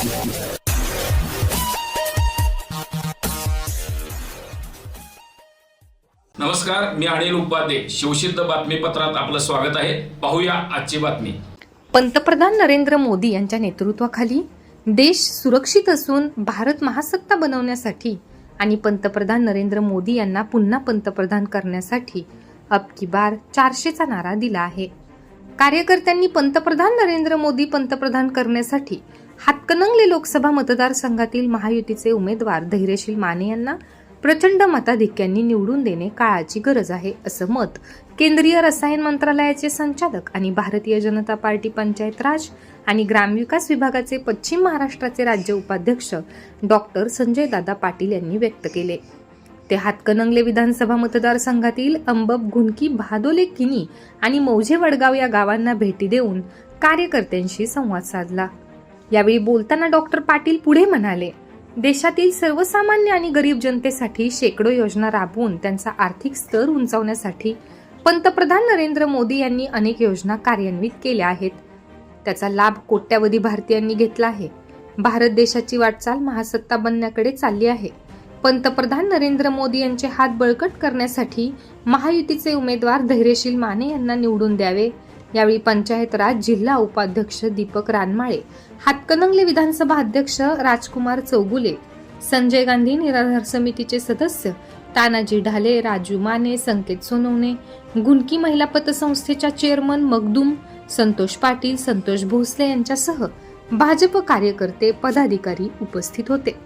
नमस्कार मी अनिल उपाध्ये. शिवसिद्ध बातमीपत्रात आपलं स्वागत आहे. पाहूया आजची बातमी. पंतप्रधान नरेंद्र मोदी यांच्या नेतृत्वाखाली देश सुरक्षित असून भारत महासत्ता बनवण्यासाठी आणि पंतप्रधान नरेंद्र मोदी यांना पुन्हा पंतप्रधान करण्यासाठी अब की बार चारशेचा नारा दिला आहे. कार्यकर्त्यांनी पंतप्रधान नरेंद्र मोदी पंतप्रधान करण्यासाठी हातकणंगले लोकसभा मतदारसंघातील महायुतीचे उमेदवार धैर्यशील माने यांना प्रचंड मताधिक्यांनी निवडून देणे काळाची गरज आहे असं मत केंद्रीय रसायन मंत्रालयाचे संचालक आणि भारतीय जनता पार्टी पंचायत राज आणि ग्रामविकास विभागाचे पश्चिम महाराष्ट्राचे राज्य उपाध्यक्ष डॉक्टर संजय दादा पाटील यांनी व्यक्त केले. ते हातकणंगले विधानसभा मतदारसंघातील अंबब घुनकी भादोले किनी आणि मौजे वडगाव या गावांना भेटी देऊन कार्यकर्त्यांशी संवाद साधला. यावेळी बोलताना डॉक्टर पाटील पुढे म्हणाले देशातील सर्वसामान्य आणि गरीब जनतेसाठी शेकडो योजना राबवून त्यांचा आर्थिक स्तर उंचावण्यासाठी पंतप्रधान नरेंद्र मोदी यांनी अनेक योजना कार्यान्वित केल्या आहेत. त्याचा लाभ कोट्यावधी भारतीयांनी घेतला आहे. भारत देशाची वाटचाल महासत्ता बनण्याकडे चालली आहे. पंतप्रधान नरेंद्र मोदी यांचे हात बळकट करण्यासाठी महायुतीचे उमेदवार धैर्यशील माने यांना निवडून द्यावे. यावेळी पंचायत राज जिल्हा उपाध्यक्ष दीपक रानमाळे हातकणंगले विधानसभा अध्यक्ष राजकुमार चौगुले संजय गांधी निराधार समितीचे सदस्य तानाजी ढाले राजू माने संकेत सोनवणे गुणकी महिला पतसंस्थेच्या चेअरमन मगदूम संतोष पाटील संतोष भोसले यांच्यासह भाजप कार्यकर्ते पदाधिकारी उपस्थित होते.